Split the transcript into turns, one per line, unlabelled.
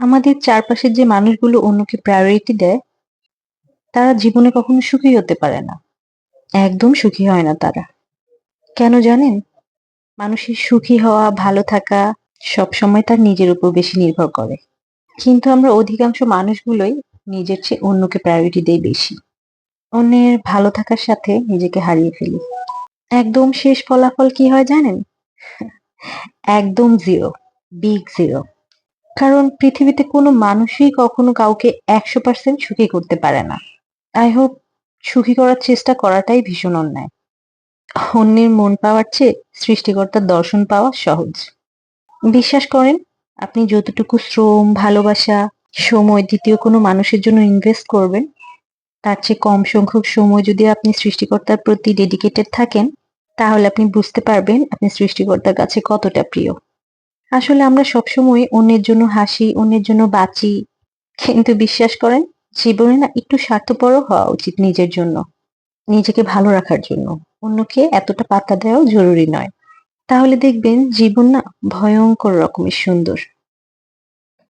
আমাদের চারপাশের যে মানুষগুলো অন্যকে প্রায়োরিটি দেয়, তারা জীবনে কখনো সুখী হতে পারে না। একদম সুখী হয় না তারা। কেন জানেন? মানুষের সুখী হওয়া, ভালো থাকা সব সময় তার নিজের উপর বেশি নির্ভর করে। কিন্তু আমরা অধিকাংশ মানুষগুলোই নিজের চেয়ে অন্যকে প্রায়োরিটি দেই বেশি। অন্যের ভালো থাকার সাথে নিজেকে হারিয়ে ফেলি। একদম শেষ ফলাফল কি হয় জানেন? একদম জিরো বিগ জিরো কারণ পৃথিবীতে কোনো মানুষই কখনো কাউকে একশো পার্সেন্ট সুখী করতে পারে না। আই হোপ সুখী করার চেষ্টা করাটাই ভীষণ অন্যায়। অন্যের মন পাওয়ার চেয়ে সৃষ্টিকর্তার দর্শন পাওয়া সহজ। বিশ্বাস করেন, আপনি যতটুকু শ্রম, ভালোবাসা, সময় দ্বিতীয় কোনো মানুষের জন্য ইনভেস্ট করবেন, তার চেয়ে কম সংখ্যক সময় যদি আপনি সৃষ্টিকর্তার প্রতি ডেডিকেটেড থাকেন, তাহলে আপনি বুঝতে পারবেন আপনি সৃষ্টিকর্তার কাছে কতটা প্রিয়। আসলে আমরা সবসময় অন্যের জন্য হাসি, অন্যের জন্য বাঁচি। কিন্তু বিশ্বাস করেন, জীবনে না একটু স্বার্থপরও হওয়া উচিত নিজের জন্য, নিজেকে ভালো রাখার জন্য। অন্যকে এতটা পাত্তা দেওয়াও জরুরি নয়। তাহলে দেখবেন জীবন না ভয়ঙ্কর রকমের সুন্দর।